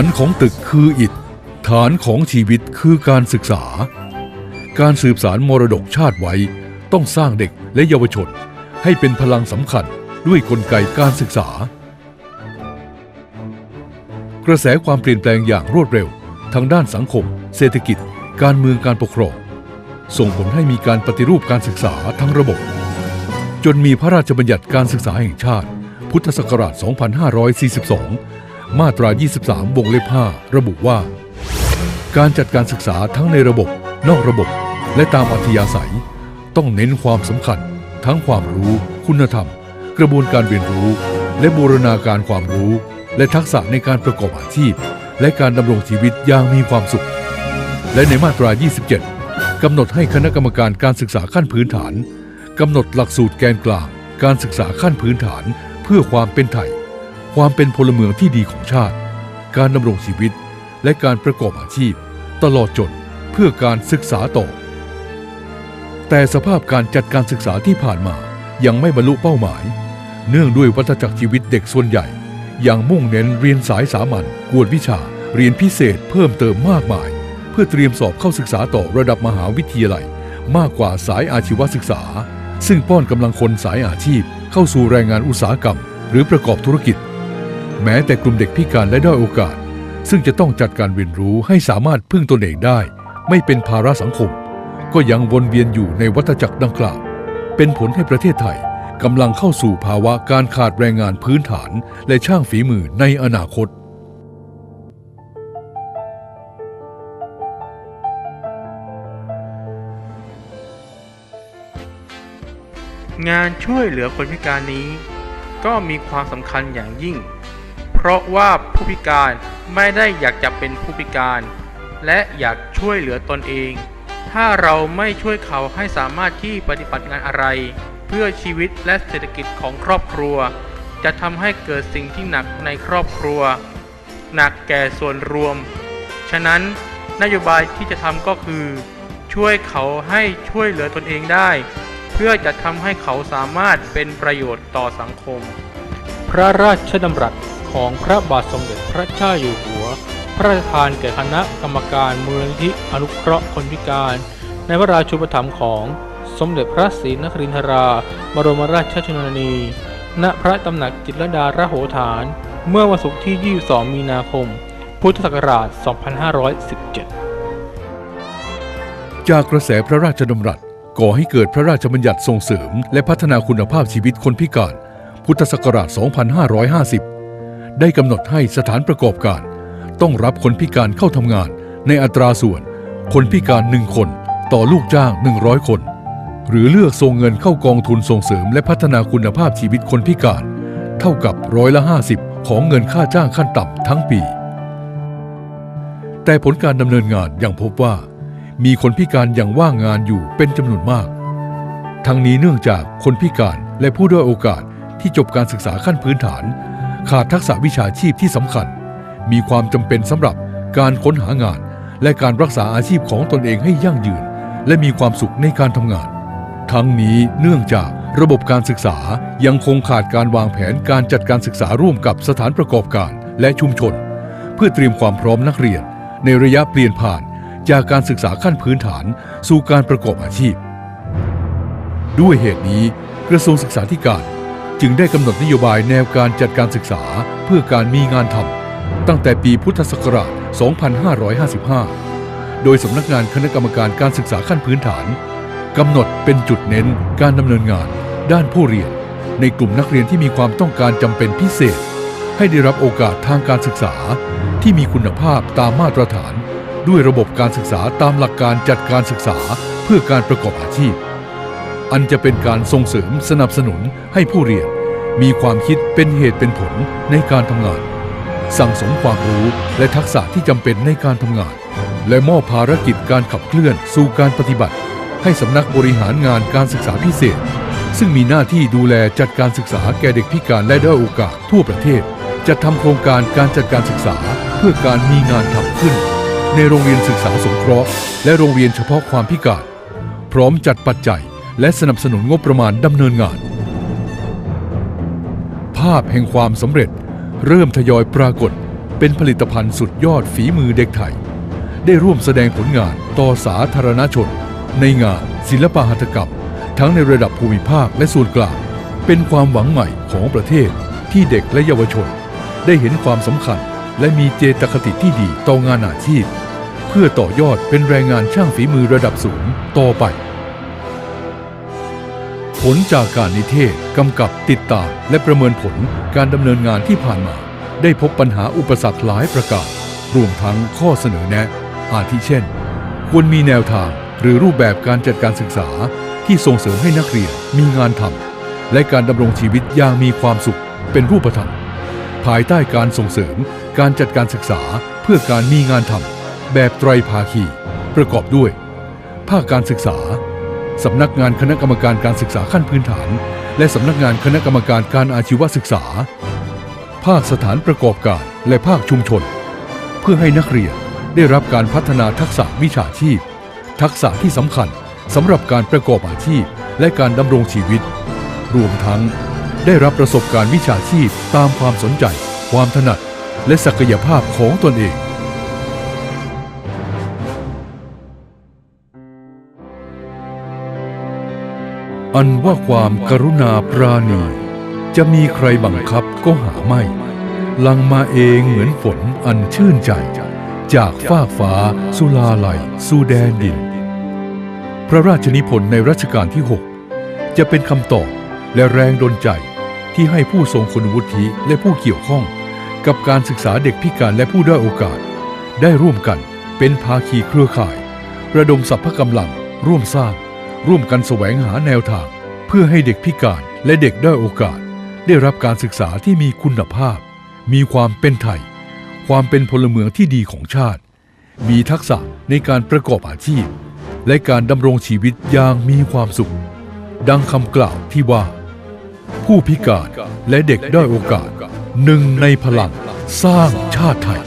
ฐานของตึกคืออิฐ ฐานของชีวิตคือการศึกษา การสืบสารมรดกชาติไว้ ต้องสร้างเด็กและเยาวชน ให้เป็นพลังสำคัญด้วยกลไกการศึกษา กระแสความเปลี่ยนแปลงอย่างรวดเร็ว ทางด้านสังคม เศรษฐกิจ การเมืองการปกครอง ส่งผลให้มีการปฏิรูปการศึกษาทั้งระบบ จนมีพระราชบัญญัติการศึกษาแห่งชาติ พุทธศักราช 2542 มาตรา 23 วงเล็บ 5 ระบุว่า การจัดการศึกษาทั้งในระบบ นอกระบบ และตามอัธยาศัย ต้องเน้นความสำคัญ ทั้งความรู้ คุณธรรม กระบวนการเรียนรู้ และบูรณาการความรู้ และทักษะในการประกอบอาชีพ และการดำรงชีวิตอย่างมีความสุข และในมาตรา 27 กำหนดให้คณะกรรมการการศึกษาขั้นพื้นฐานกำหนดหลักสูตรแกนกลาง การศึกษาขั้นพื้นฐาน เพื่อความเป็นไทย ความเป็นพลเมืองที่ดีของชาติ การดำรงชีวิต และการประกอบอาชีพ ตลอดจนเพื่อการศึกษาต่อ แต่สภาพการจัดการศึกษาที่ผ่านมายังไม่บรรลุเป้าหมาย เนื่องด้วยวัฏจักรชีวิตเด็กส่วนใหญ่ ยังมุ่งเน้นเรียนสายสามัญกวดวิชาเรียนพิเศษเพิ่มเติมมากมาย เพื่อเตรียมสอบเข้าศึกษาต่อระดับมหาวิทยาลัย มากกว่าสายอาชีวศึกษา ซึ่งป้อนกำลังคนสายอาชีพ เข้าสู่แรงงานอุตสาหกรรม หรือประกอบธุรกิจ แม้แต่กลุ่มเด็กพิการและด้อยโอกาส ซึ่งจะต้องจัดการเรียนรู้ให้สามารถพึ่งตนเองได้ ไม่เป็นภาระสังคม ก็ยังวนเวียนอยู่ในวัฏจักรดังกล่าว เป็นผลให้ประเทศไทยกำลังเข้าสู่ภาวะการขาดแรงงานพื้นฐานและช่างฝีมือในอนาคต งานช่วยเหลือคนพิการนี้ ก็มีความสำคัญอย่างยิ่ง เพราะว่าผู้พิการไม่ได้อยากจะเป็นผู้พิการ และอยากช่วยเหลือตนเอง ถ้าเราไม่ช่วยเขาให้สามารถที่ปฏิบัติงานอะไร เพื่อชีวิตและเศรษฐกิจของครอบครัว จะทำให้เกิดสิ่งที่หนักในครอบครัว หนักแก่ส่วนรวม ฉะนั้นนโยบายที่จะทำก็คือ ช่วยเขาให้ช่วยเหลือตนเองได้ เพื่อจะทำให้เขาสามารถเป็นประโยชน์ต่อสังคม พระราชดำรัส ของพระบาทสมเด็จพระเจ้าอยู่หัว พระราชทานแก่คณะกรรมการมูลนิธิอนุเคราะห์คนพิการ ในพระราชูปถัมภ์ของสมเด็จพระศรีนครินทรา บรมราชชนนี ณ พระตำหนักจิตรดาระโหฐาน เมื่อวันศุกร์ที่ 22 มีนาคม พุทธศักราช 2517 จากกระแสพระราชดำรัสก่อให้เกิดพระราชบัญญัติส่งเสริม และพัฒนาคุณภาพชีวิตคนพิการ พุทธศักราช 2550 ได้กำหนดให้สถานประกอบการ ต้องรับคนพิการเข้าทำงานในอัตราส่วน คนพิการหนึ่งคนต่อลูกจ้าง 100 คน หรือเลือกส่งเงินเข้ากองทุนส่งเสริมและพัฒนาคุณภาพชีวิตคนพิการ เท่ากับร้อยละ 50 ของเงินค่าจ้างขั้นต่ำทั้งปี แต่ผลการดำเนินงานยังพบว่า มีคนพิการยังว่างงานอยู่เป็นจำนวนมาก ทั้งนี้เนื่องจากคนพิการและผู้ด้อยโอกาสที่จบการศึกษาขั้นพื้นฐาน ขาดทักษะวิชาชีพที่สำคัญ มีความจำเป็นสำหรับการค้นหางาน และการรักษาอาชีพของตนเองให้ยั่งยืน และมีความสุขในการทำงาน ทั้งนี้เนื่องจากระบบการศึกษายังคงขาดการวางแผนการจัดการศึกษาร่วมกับสถานประกอบการและชุมชน เพื่อเตรียมความพร้อมนักเรียน ในระยะเปลี่ยนผ่านจากการศึกษาขั้นพื้นฐานสู่การประกอบอาชีพ ด้วยเหตุนี้กระทรวงศึกษาธิการ จึงได้กำหนดนโยบายแนวการจัดการศึกษาเพื่อการมีงานทำตั้งแต่ปีพุทธศักราช 2555 โดยสำนักงานคณะกรรมการการศึกษาขั้นพื้นฐานกำหนดเป็นจุดเน้นการดำเนินงาน ด้านผู้เรียน ในกลุ่มนักเรียนที่มีความต้องการจำเป็นพิเศษ ให้ได้รับโอกาสทางการศึกษาที่มีคุณภาพตามมาตรฐาน ด้วยระบบการศึกษาตามหลักการจัดการศึกษาเพื่อการประกอบอาชีพ อันจะเป็นการส่งเสริมสนับสนุนให้ผู้เรียน มีความคิดเป็นเหตุเป็นผลในการทำงาน สั่งสมความรู้และทักษะที่จำเป็นในการทำงาน และมอบภารกิจการขับเคลื่อนสู่การปฏิบัติ ให้สำนักบริหารงานการศึกษาพิเศษ ซึ่งมีหน้าที่ดูแลจัดการศึกษาแก่เด็กพิการและด้อยโอกาสทั่วประเทศจะทำโครงการการจัดการศึกษาเพื่อการมีงานทำขึ้น ในโรงเรียนศึกษาสงเคราะห์ และโรงเรียนเฉพาะความพิการ พร้อมจัดปัจจัย และสนับสนุนงบประมาณดำเนินงาน ภาพแห่งความสำเร็จเริ่มทยอยปรากฏเป็นผลิตภัณฑ์สุดยอดฝีมือเด็กไทย ได้ร่วมแสดงผลงานต่อสาธารณชน ในงานศิลปหัตถกรรม ทั้งในระดับภูมิภาคและส่วนกลาง เป็นความหวังใหม่ของประเทศที่เด็กและเยาวชน ได้เห็นความสำคัญและมีเจตคติที่ดีต่องานอาชีพ เพื่อต่อยอดเป็นแรงงานช่างฝีมือระดับสูงต่อไป ผลจากการนิเทศกำกับติดตามและประเมินผลการดำเนินงานที่ผ่านมา ได้พบปัญหาอุปสรรคหลายประการ รวมทั้งข้อเสนอแนะ อาทิเช่น ควรมีแนวทางหรือรูปแบบการจัดการศึกษา ที่ส่งเสริมให้นักเรียนมีงานทำและการดำรงชีวิตอย่างมีความสุขเป็นรูปธรรม ภายใต้การส่งเสริมการจัดการศึกษาเพื่อการมีงานทำแบบไตรภาคี ประกอบด้วย ภาคการศึกษา สำนักงานคณะกรรมการการศึกษาขั้นพื้นฐาน และสำนักงานคณะกรรมการการอาชีวศึกษา ภาคสถานประกอบการและภาคชุมชน เพื่อให้นักเรียนได้รับการพัฒนาทักษะวิชาชีพ ทักษะที่สำคัญสำหรับการประกอบอาชีพ และการดำรงชีวิต รวมทั้งได้รับประสบการณ์วิชาชีพตามความสนใจ ความถนัด และศักยภาพของตนเอง อันว่าความกรุณาปราณี จะมีใครบังคับก็หาไม่ลังมาเองเหมือนฝนอันชื่นใจ จากฟากฟ้า สุลาไหลสู่แดนดิน พระราชนิพนธ์ในรัชกาลที่ 6 จะเป็นคำตอบและแรงดลใจที่ให้ผู้ทรงคุณวุฒิและผู้เกี่ยวข้อง กับการศึกษาเด็กพิการและผู้ด้อยโอกาส ได้ร่วมกันเป็นภาคีเครือข่าย ระดมสรรพกำลังร่วมสร้าง ร่วมกันแสวงหาแนวทาง เพื่อให้เด็กพิการและเด็กด้อยโอกาส ได้รับการศึกษาที่มีคุณภาพ มีความเป็นไทย ความเป็นพลเมืองที่ดีของชาติ มีทักษะในการประกอบอาชีพ และการดำรงชีวิตอย่างมีความสุข ดังคำกล่าวที่ว่า ผู้พิการและเด็กด้อยโอกาสหนึ่งในพลังสร้างชาติไทย